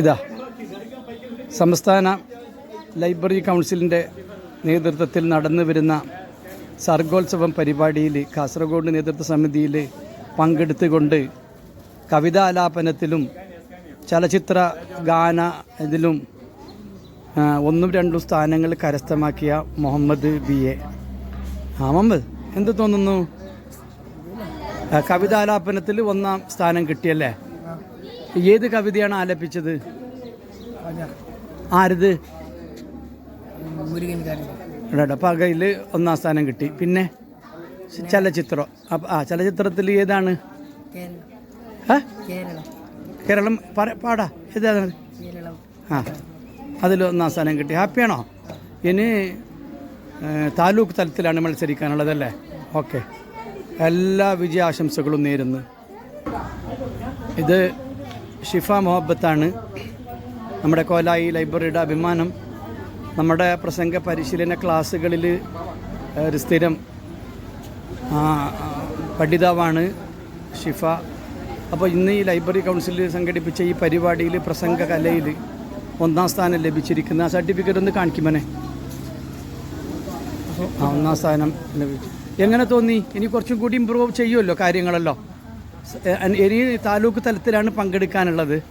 ഇതാ സംസ്ഥാന ലൈബ്രറി കൗൺസിലിന്റെ നേതൃത്വത്തിൽ നടന്നു വരുന്ന സർഗോത്സവം പരിപാടിയിൽ കാസർഗോഡ് നേതൃത്വ സമിതിയിൽ പങ്കെടുത്തുകൊണ്ട് കവിതാലാപനത്തിലും ചലച്ചിത്ര ഗാന ഇതിലും ഒന്നും രണ്ടും സ്ഥാനങ്ങൾ കരസ്ഥമാക്കിയ മുഹമ്മദ് ബി എ. ആ മുഹമ്മദ് എന്ത് തോന്നുന്നു? കവിതാലാപനത്തിൽ ഒന്നാം സ്ഥാനം കിട്ടിയല്ലേ? ഏത് കവിതയാണ് ആലപിച്ചത്? ആരത്? പകയിൽ ഒന്നാം സ്ഥാനം കിട്ടി. പിന്നെ? ചലച്ചിത്രം. ആ ചലച്ചിത്രത്തിൽ ഏതാണ്? കേരളം. പാടാ. ഏതാണ് ആ അതിൽ ഒന്നാം സ്ഥാനം കിട്ടി. ഹാപ്പിയാണോ? ഇനി താലൂക്ക് തലത്തിലാണ് മത്സരിക്കാനുള്ളതല്ലേ? ഓക്കെ. എല്ലാ വിജയാശംസകളും നേരുന്നു. ഇത് ഷിഫ മുഹബത്താണ് നമ്മുടെ കോലായി ലൈബ്രറിയുടെ അഭിമാനം. നമ്മുടെ പ്രസംഗ പരിശീലന ക്ലാസ്സുകളിൽ ഒരു സ്ഥിരം പഠിതാവാണ് ഷിഫ. അപ്പോൾ ഇന്ന് ഈ ലൈബ്രറി കൗൺസിൽ സംഘടിപ്പിച്ച ഈ പരിപാടിയിൽ പ്രസംഗ കലയിൽ ഒന്നാം സ്ഥാനം ലഭിച്ചിരിക്കുന്ന ആ സർട്ടിഫിക്കറ്റ് ഒന്ന് കാണിക്കുമനെ ഒന്നാം സ്ഥാനം ലഭിച്ചു. എങ്ങനെ തോന്നി? ഇനി കുറച്ചും കൂടി ഇമ്പ്രൂവ് ചെയ്യുമല്ലോ കാര്യങ്ങളല്ലോ. സ- എ- അൻ- ഇനി താലൂക്ക് തലത്തിലാണ് പങ്കെടുക്കാനുള്ളത്.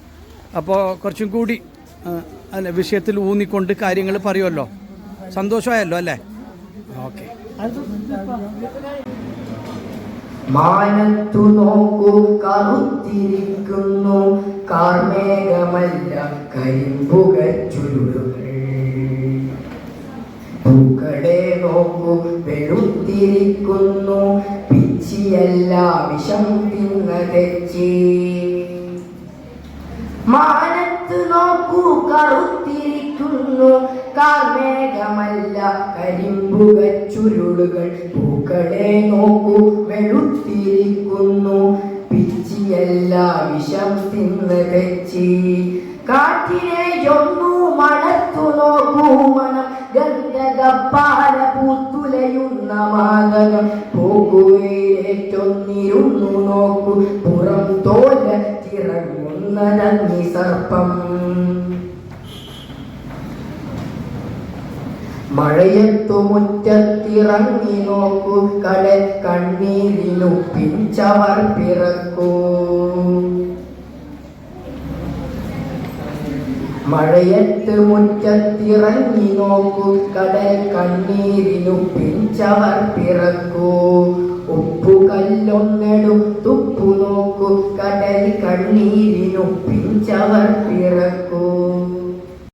അപ്പോൾ കുറച്ചും കൂടി അല്ല വിഷയത്തിൽ ഊന്നിക്കൊണ്ട് കാര്യങ്ങൾ പറയുമല്ലോ. സന്തോഷമായല്ലോ അല്ലേ? ഓക്കെ. മാനത്തു നോക്കൂ കറുത്തിരിക്കുന്നു. കാർമേഘമല്ല കരിമ്പുക ചുരുളുകൾ. നോക്കൂ വെളുത്തിരിക്കുന്നു പിച്ചിയല്ല വിഷം തിന്ന തെച്ചി. നോക്കൂ കറുത്തിരിക്കുന്നു. കാർമേഘമല്ല കരിമ്പുക പൂക്കളെ നോക്കൂ വെളുത്തിരിക്കുന്നു. പിച്ചിയല്ല വിഷം തിന്ന് തെച്ചി. കാറ്റിനെ ഒന്നു മണത്തു നോക്കൂ മണം ഗന്ധകപ്പാല പൂത്തുലയുന്ന മാതകം പോകുകയിലേറ്റൊന്നിരുന്നു നോക്കു. പുറം തോല ചിറങ്ങുന്നതങ്ങി സർപ്പം മഴയത്തു മുറ്റത്തിറങ്ങി നോക്കൂ. കടൽ കണ്ണീരിനു പിഞ്ചവർ പിറക്കൂ. മഴയത്ത് മുറ്റത്തിറങ്ങി നോക്കൂ കടൽ കണ്ണീരിനു പിഞ്ചവർ പിറക്കൂ. ഉപ്പു കല്ലൊന്നെടും നോക്കൂ കടൽ കണ്ണീരിനു പിഞ്ചവർ പിറക്കൂ.